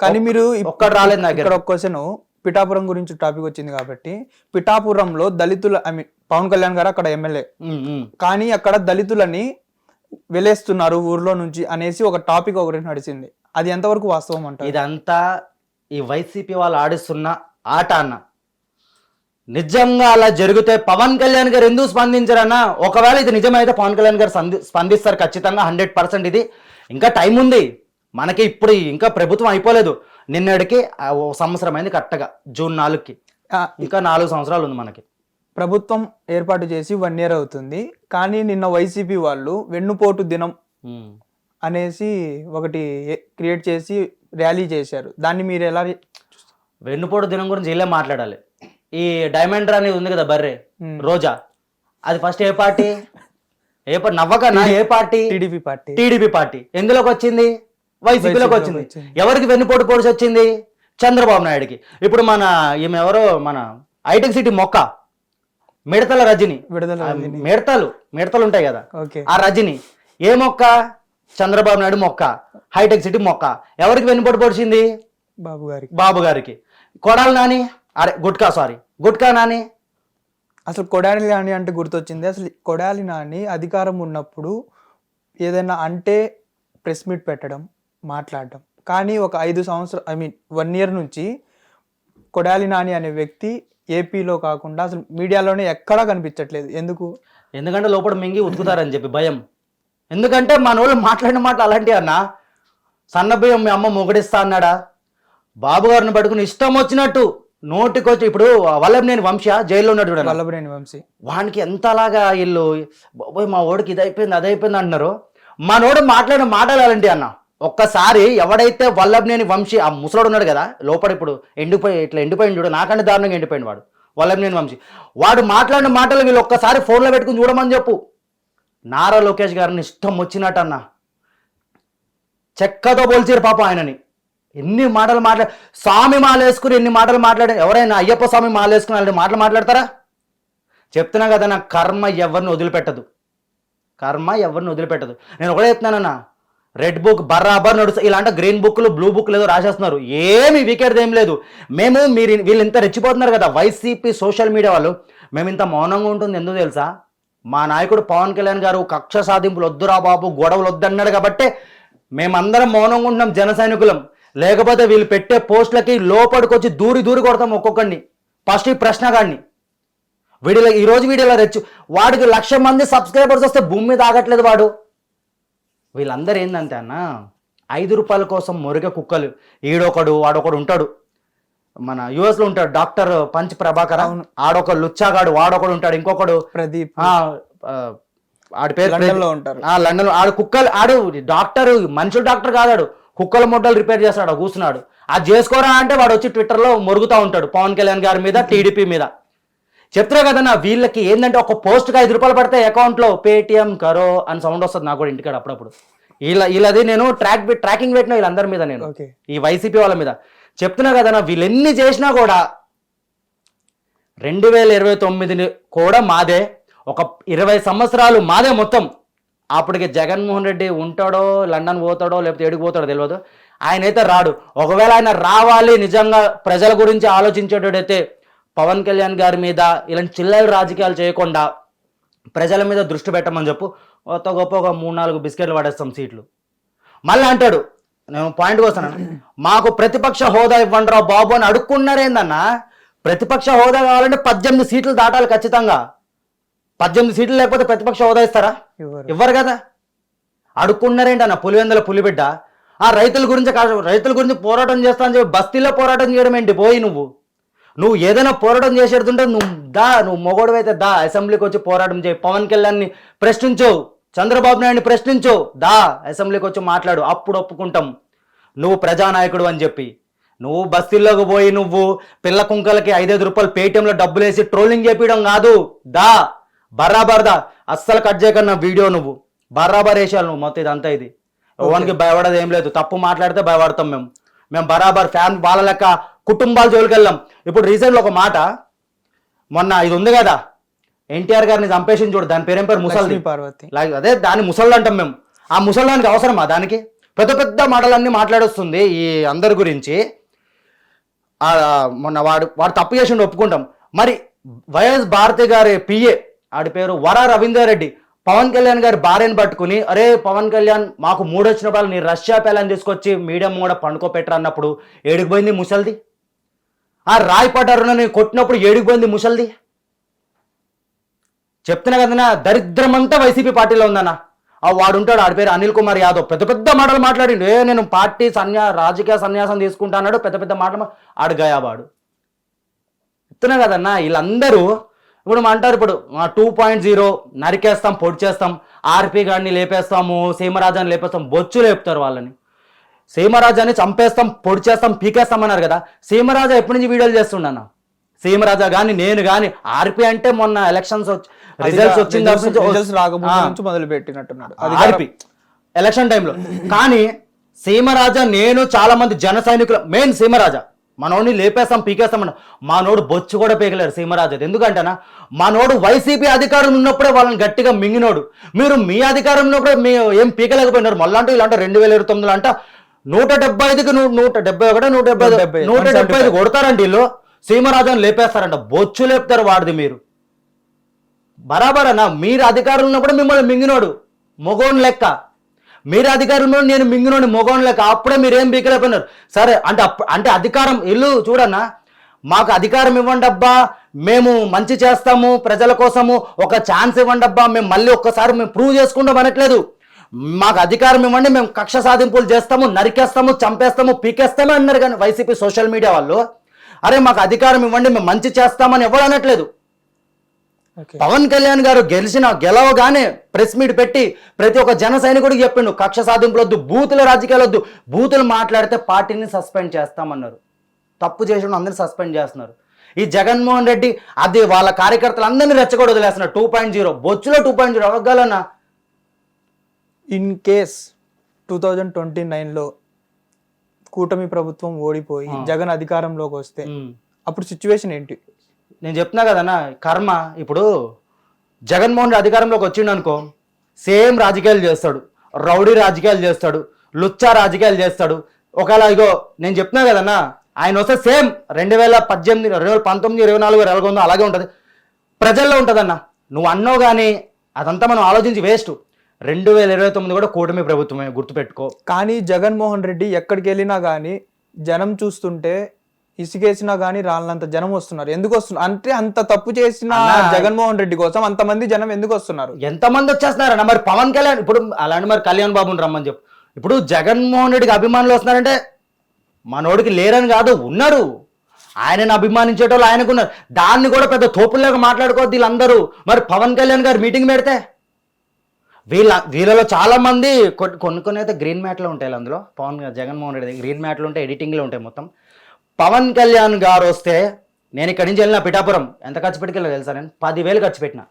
కానీ మీరు ఒక్కడు రాలేదు నా దగ్గర ఇక్కడ ఒక క్వశ్చన్ పిఠాపురం గురించి టాపిక్ వచ్చింది కాబట్టి పిఠాపురంలో దళితుల ఐ మీన్ పవన్ కళ్యాణ్ గారు అక్కడ ఎమ్మెల్యే. కానీ అక్కడ దళితులని వెలేస్తున్నారు ఊర్లో నుంచి అనేసి ఒక టాపిక్ ఒకటి నడిచింది. అది ఎంతవరకు వాస్తవం అంటారు? ఇదంతా ఈ వైసీపీ వాళ్ళు ఆడిస్తున్న ఆట అన్న. నిజంగా అలా జరిగితే పవన్ కళ్యాణ్ గారు ఎందుకు స్పందించారన్నా? ఒకవేళ ఇది నిజమైతే పవన్ కళ్యాణ్ గారు స్పందిస్తారు ఖచ్చితంగా హండ్రెడ్ పర్సెంట్ ఇది. ఇంకా టైం ఉంది. మనకి ఇప్పుడు ఇంకా ప్రభుత్వం అయిపోలేదు. నిన్నటికి సంవత్సరం అయింది కరెక్ట్గా జూన్ నాలుగుకి. ఇంకా నాలుగు సంవత్సరాలు ఉంది మనకి. ప్రభుత్వం ఏర్పాటు చేసి వన్ ఇయర్ అవుతుంది. కానీ నిన్న వైసీపీ వాళ్ళు వెన్నుపోటు దినం. అనేసి ఒకటి క్రియేట్ చేసి ర్యాలీ చేశారు. దాన్ని మీరు ఎలా వెన్నుపోటు దినం గురించి వీళ్ళే మాట్లాడాలి. ఈ డైమండ్ అనేది ఉంది కదా బర్రె. రోజా. అది ఫస్ట్ ఏ పార్టీ? ఏ పార్టీ నవ్వకన్నా ఏ party? TDP party. TDP party. ఎందులోకి వచ్చింది? వైసీపీలోకి వచ్చింది. ఎవరికి వెన్నుపోటు పొడిచి వచ్చింది? చంద్రబాబు నాయుడుకి. ఇప్పుడు మన ఈమె ఎవరో మన హైటెక్ సిటీ మొక్క మిడతల రజని. మిడతలు మిడతలు ఉంటాయి కదా. ఆ రజని ఏ మొక్క? చంద్రబాబు నాయుడు మొక్క హైటెక్ సిటీ మొక్క. ఎవరికి వెన్నుపోటు పొడిచింది? బాబు గారికి. బాబు గారికి. కొడాలి నాని? అరే గుట్కా సారీ గుట్కా నాని? అసలు కొడాలి నాని అంటే గుర్తొచ్చింది. అసలు కొడాలి నాని అధికారం ఉన్నప్పుడు ఏదైనా అంటే ప్రెస్ మీట్ పెట్టడం మాట్లాడడం. కానీ ఒక ఐదు సంవత్సరం ఐ మీన్ వన్ ఇయర్ నుంచి కొడాలి నాని అనే వ్యక్తి ఏపీలో కాకుండా అసలు మీడియాలోనే ఎక్కడా కనిపించట్లేదు. ఎందుకు? ఎందుకంటే లోపల మింగి ఉతుకుతారని చెప్పి భయం. ఎందుకంటే మన వాళ్ళు మాట్లాడిన మాటలు అలాంటివి అన్న సన్నబియ్యం మీ అమ్మ మొగడిస్తా అన్నాడా? బాబు గారిని పట్టుకుని ఇష్టం వచ్చినట్టు నోటికొచ్చి ఇప్పుడు వల్లభనేని వంశ జైల్లో ఉన్నాడు చూడండి. వల్లభనేని వంశీ. వానికి ఎంతలాగా వీళ్ళు బాబోయ్ మా ఓడికి ఇది అయిపోయింది అది అయిపోయింది అంటున్నారు. మనోడు మాట్లాడిన మాటలు అలాంటి అన్న. ఒక్కసారి ఎవడైతే వల్లభనేని వంశీ ఆ ముసలాడు ఉన్నాడు కదా లోపల ఇప్పుడు ఎండిపోయి ఇట్లా ఎండిపోయింది చూడు నాకంటే దారుణంగా ఎండిపోయింది వాడు వల్లభనేని వంశీ. వాడు మాట్లాడిన మాటలు వీళ్ళు ఒక్కసారి ఫోన్లో పెట్టుకుని చూడమని చెప్పు. నారా లోకేష్ గారిని ఇష్టం వచ్చినట్టు అన్న చెక్కతో పోల్చారు పాపం ఆయనని. ఎన్ని మాటలు మాట్లా స్వామి మాలేసుకుని ఎన్ని మాటలు మాట్లాడే ఎవరైనా అయ్యప్ప స్వామి మాలేసుకుని అలాంటి మాటలు మాట్లాడతారా? చెప్తున్నా కదా నా కర్మ ఎవరిని వదిలిపెట్టదు. కర్మ ఎవరిని వదిలిపెట్టదు. నేను ఒకటే చెప్తున్నానన్నా. రెడ్ బుక్ బర్రాబర్ నడుస్తా ఇలాంటి గ్రీన్ బుక్లు బ్లూ బుక్లు ఏదో రాసేస్తున్నారు. ఏమి వికెట్ ఏం లేదు. మేము మీరు వీళ్ళు ఇంత రెచ్చిపోతున్నారు కదా వైసీపీ సోషల్ మీడియా వాళ్ళు. మేము ఇంత మౌనంగా ఉంటుంది ఎందుకు తెలుసా? మా నాయకుడు పవన్ కళ్యాణ్ గారు కక్ష సాధింపులు వద్దురా బాబు గొడవలు వద్దన్నాడు కాబట్టి మేమందరం మౌనంగా ఉంటున్నాం జన సైనికులం. లేకపోతే వీళ్ళు పెట్టే పోస్టులకి లోపలికొచ్చి దూరి దూరి కొడతాం ఒక్కొక్కడిని. ఫస్ట్ ఈ ప్రశ్నగాడిని వీడిలో వీడియో ఈరోజు వీడియోలో రెచ్చు వాడికి లక్ష మంది సబ్స్క్రైబర్స్ వస్తే భూమి మీద ఆగట్లేదు వాడు. వీళ్ళందరూ ఏందంటే అన్న ఐదు రూపాయల కోసం మురిగ కుక్కలు. ఈడొకడు వాడొకడు ఉంటాడు. మన US లో ఉంటాడు డాక్టర్ పంచ్ ప్రభాకర్. ఆడొక లుచ్చాగాడు వాడొకడు ఉంటాడు. ఇంకొకడు ప్రదీప్. ఆడి పేరు లండన్లో ఉంటారు. లండన్లో ఆడు కుక్కలు ఆడు డాక్టర్ మనుషులు డాక్టర్ కాదాడు. కుక్కల మొడ్డలు రిపేర్ చేస్తాడు కూర్చున్నాడు. అది చేసుకోరా అంటే వాడు వచ్చి ట్విట్టర్లో మొరుగుతా ఉంటాడు పవన్ కళ్యాణ్ గారి మీద టీడీపీ మీద. చెప్తున్నా కదన్నా వీళ్ళకి ఏంటంటే ఒక పోస్ట్కి ఐదు రూపాయలు పడితే అకౌంట్లో పేటిఎం కరో అని సౌండ్ వస్తుంది నాకు కూడా ఇంటికాడ అప్పుడప్పుడు. వీళ్ళ వీళ్ళది నేను ట్రాక్ ట్రాకింగ్ పెట్టిన వీళ్ళందరి మీద నేను. ఈ వైసీపీ వాళ్ళ మీద. చెప్తున్నా కదన్నా వీళ్ళు ఎన్ని చేసినా కూడా రెండు వేల ఇరవై తొమ్మిది కూడా మాదే. ఒక ఇరవై సంవత్సరాలు మాదే మొత్తం. అప్పటికి జగన్మోహన్ రెడ్డి ఉంటాడో లండన్ పోతాడో లేకపోతే ఏడికి పోతాడో తెలియదు ఆయన అయితే రాడు. ఒకవేళ ఆయన రావాలి నిజంగా ప్రజల గురించి ఆలోచించేటోడైతే పవన్ కళ్యాణ్ గారి మీద ఇలాంటి చిల్లర రాజకీయాలు చేయకుండా ప్రజల మీద దృష్టి పెట్టమని చెప్పు. కొత్త గొప్ప ఒక మూడు నాలుగు బిస్కెట్లు పడేస్తాం సీట్లు. మళ్ళీ అంటాడు నేను పాయింట్కి వస్తాను. మాకు ప్రతిపక్ష హోదా ఇవ్వండి రా బాబు అని అడుక్కున్నారేందన్నా? ప్రతిపక్ష హోదా కావాలంటే పద్దెనిమిది సీట్లు దాటాలి ఖచ్చితంగా. పద్దెనిమిది సీట్లు లేకపోతే ప్రతిపక్ష హోదా ఇస్తారా? ఇవ్వరు. కదా. అడుక్కున్నారేంటి అన్న పులివెందుల పులిబిడ్డ? ఆ రైతుల గురించి రైతుల గురించి పోరాటం చేస్తా అని చెప్పి బస్తీలో పోరాటం చేయడం ఏంటి? పోయి నువ్వు. నువ్వు ఏదైనా పోరాటం చేసేడుతుంటే నువ్వు దా నువ్వు మొగోడు అయితే దా. అసెంబ్లీకి వచ్చి పోరాటం చేయి. పవన్ కళ్యాణ్ని ప్రశ్నించు. చంద్రబాబు నాయుడిని ప్రశ్నించు. దా అసెంబ్లీకి వచ్చి మాట్లాడు. అప్పుడు ఒప్పుకుంటాం. నువ్వు ప్రజానాయకుడు అని చెప్పి. నువ్వు బస్తీల్లోకి పోయి నువ్వు పిల్ల కుంకలకి ఐదైదు రూపాయలు పేటిఎంలో డబ్బులు వేసి ట్రోలింగ్ చేపించడం కాదు. దా బరాబర్ దా. అస్సలు కట్ చేయకన్నా వీడియో నువ్వు. బరాబర్ వేసాను నువ్వు. మొత్తం ఇదంతా ఇది. ఎవరికి భయపడదు ఏం లేదు. తప్పు మాట్లాడితే భయపడతాం మేము. మేము బరాబర్ ఫ్యామిలీ వాళ్ళ లెక్క కుటుంబాల జోలికి వెళ్ళాం ఇప్పుడు రీసెంట్లో ఒక మాట. మొన్న ఇది ఉంది కదా. ఎన్టీఆర్ గారిని చంపేసింది చూడు దాని పేరేం పేరు? ముసల్ది. పార్వతి. లాగ్- అదే దాని ముసళ్ళు అంటాం మేము. ఆ ముసళ్ళానికి అవసరమా దానికి? పెద్ద పెద్ద మాటలన్నీ మాట్లాడొస్తుంది ఈ అందరి గురించి. మొన్న వాడు వాడు తప్పు చేసిండు ఒప్పుకుంటాం. మరి వైఎస్ భారతి గారి పిఏ ఆడి పేరు వర రవీందర్ రెడ్డి. పవన్ కళ్యాణ్ గారి భార్యను పట్టుకుని అరే పవన్ కళ్యాణ్ మాకు మూడు వచ్చినప్పుడు నీ రష్యా పేలని తీసుకొచ్చి మీడియం కూడా పండుకోపెట్టరు అన్నప్పుడు ఏడికి పోయింది ముసల్ది? ఆ రాయిపాట అరుణని కొట్టినప్పుడు ఏడికి ముసల్ది. చెప్తున్నా కదన్నా దరిద్రమంతా వైసీపీ పార్టీలో ఉందన్నా. ఆ వాడు ఉంటాడు ఆడి పేరు అనిల్ కుమార్ యాదవ్. పెద్ద పెద్ద మాటలు మాట్లాడిండు. ఏ నేను పార్టీ సన్యా రాజకీయ సన్యాసం తీసుకుంటా అన్నాడు పెద్ద పెద్ద మాటలు అడిగాయా వాడు చెప్తున్నా కదన్నా వీళ్ళందరూ ఇప్పుడు అంటారు ఇప్పుడు టూ పాయింట్ జీరో నరికేస్తాం పొడి చేస్తాం ఆర్పి గాడిని లేపేస్తాము సీమరాజాన్ని లేపేస్తాం బొచ్చు లేపుతారు వాళ్ళని. సీమరాజాని చంపేస్తాం పొడి చేస్తాం పీకేస్తాం అన్నారు కదా. సీమరాజా ఎప్పటి నుంచి వీడియోలు చేస్తుండన్న? సీమరాజా కానీ నేను కానీ ఆర్పి అంటే మొన్న ఎలక్షన్స్ రిజల్ట్స్ వచ్చింది నుంచి మొదలు పెట్టినట్టున్నాడు ఆర్పి ఎలక్షన్ టైంలో కానీ సీమరాజా నేను చాలా మంది జన సైనికులు మెయిన్ సీమరాజా. మనోడిని లేపేస్తాం పీకేస్తాం మానోడు బొచ్చు కూడా పీకలేరు సీమరాజా ఎందుకంటేనా మనోడు వైసీపీ అధికారం ఉన్నప్పుడే వాళ్ళని గట్టిగా మింగినోడు. మీరు మీ అధికారం ఉన్నప్పుడే మీ ఏం పీకలేకపోయినారు? మళ్ళీ అంటే ఇలాంటి రెండు వేల ఇరవై తొమ్మిదిలో అంట నూట డెబ్బై ఐదుకి నూట డెబ్బై ఒకటి నూట డెబ్బై ఐదు- 175, నూట డెబ్బై ఐదు కొడతారండి వీళ్ళు. సీమరాజాని లేపేస్తారంట. బొచ్చు లేపుతారు వాడిది మీరు. బరాబర్ అన్న మీరు అధికారంలో ఉన్నప్పుడు మిమ్మల్ని మింగినోడు. మొగోన్ లెక్క. మీరు అధికారంలో నేను మింగినోడి మొగోన్ లెక్క. అప్పుడే మీరేం బీకలేకపోయినారు సరే అంటే అంటే అధికారం ఇల్లు చూడన్నా మాకు అధికారం ఇవ్వండి అబ్బా. మేము మంచి చేస్తాము ప్రజల కోసము ఒక ఛాన్స్ ఇవ్వండి అబ్బా. మేము మళ్ళీ ఒక్కసారి మేము ప్రూవ్ చేసుకుంటాం అనట్లేదు. మాకు అధికారం ఇవ్వండి మేము కక్ష సాధింపులు చేస్తాము నరికేస్తాము చంపేస్తాము పీకేస్తాము అన్నారు కానీ వైసీపీ సోషల్ మీడియా వాళ్ళు. అరే మాకు అధికారం ఇవ్వండి మేము మంచి చేస్తామని ఎవరు అనట్లేదు. పవన్ కళ్యాణ్ గారు గెలిచిన గెలవగానే ప్రెస్ మీట్ పెట్టి ప్రతి ఒక్క జన సైనికుడికి చెప్పిండు కక్ష సాధింపులు వద్దు బూతుల రాజకీయాలు వద్దు బూతులు మాట్లాడితే పార్టీని సస్పెండ్ చేస్తామన్నారు. తప్పు చేసిన అందరిని సస్పెండ్ చేస్తున్నారు. ఈ జగన్మోహన్ రెడ్డి అది వాళ్ళ కార్యకర్తలు అందరినీ రెచ్చగొడ వదిలేస్తున్నారు. టూ పాయింట్ జీరో బొచ్చులో two point zero అవ్వగలనా? In case two thousand twenty నైన్లో కూటమి ప్రభుత్వం ఓడిపోయి జగన్ అధికారంలోకి వస్తే అప్పుడు సిచ్యువేషన్ ఏంటి? నేను చెప్తున్నా కదన్నా కర్మ. ఇప్పుడు జగన్మోహన్ రెడ్డి అధికారంలోకి వచ్చిండు అనుకో సేమ్ రాజకీయాలు చేస్తాడు. రౌడీ రాజకీయాలు చేస్తాడు. లుచ్చా రాజకీయాలు చేస్తాడు. ఒకవేళ ఇగో నేను చెప్తున్నా కదన్నా ఆయన వస్తే సేమ్ రెండు వేల పద్దెనిమిది రెండు వేల పంతొమ్మిది ఇరవై నాలుగు ఇరవై ఉందో అలాగే ఉంటుంది. ప్రజల్లో ఉంటుందన్న. నువ్వు అన్నావు కానీ అదంతా మనం ఆలోచించి వేస్ట్ రెండు వేల ఇరవై తొమ్మిది కూడా కూటమి ప్రభుత్వమే గుర్తుపెట్టుకో. కానీ జగన్మోహన్ రెడ్డి ఎక్కడికి వెళ్ళినా కానీ జనం చూస్తుంటే ఇసుకేసినా కానీ రాళ్ళంత జనం వస్తున్నారు. ఎందుకు వస్తున్నారు అంటే అంత తప్పు చేసిన. జగన్మోహన్ రెడ్డి కోసం అంతమంది జనం ఎందుకు వస్తున్నారు? ఎంతమంది వచ్చేస్తున్నారన్న మరి పవన్ కళ్యాణ్ ఇప్పుడు అలాంటి మరి కళ్యాణ్ బాబుని రమ్మని చెప్పు. ఇప్పుడు జగన్మోహన్ రెడ్డికి అభిమానులు వస్తున్నారంటే మనోడికి లేరని కాదు ఉన్నారు. ఆయనను అభిమానించేటోళ్ళు ఆయనకు ఉన్నారు దాన్ని కూడా పెద్ద తోపుల్లాగా మాట్లాడుకోవద్దు వీళ్ళందరూ. మరి పవన్ కళ్యాణ్ గారు మీటింగ్ పెడితే వీళ్ళ వీళ్ళలో చాలా మంది కొన్ని కొన్ని అయితే గ్రీన్ మ్యాట్లో ఉంటాయి అందులో. పవన్ జగన్మోహన్ రెడ్డి గ్రీన్ మ్యాట్లు ఉంటాయి ఎడిటింగ్లో ఉంటాయి మొత్తం. పవన్ కళ్యాణ్ గారు వస్తే నేను ఇక్కడి నుంచి వెళ్ళిన పిఠాపురం. ఎంత ఖర్చు పెట్టుకెళ్ళా తెలుసా నేను? పదివేలు ఖర్చు పెట్టిన.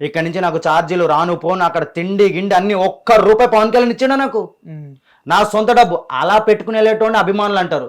ఇక్కడి నుంచి నాకు ఛార్జీలు రాను పోను అక్కడ తిండి గిండి అన్ని ఒక్క రూపాయి పవన్ కళ్యాణ్ ఇచ్చిండా నాకు. నా సొంత డబ్బు. అలా పెట్టుకుని వెళ్ళేటోడిని అభిమానులు అంటారు.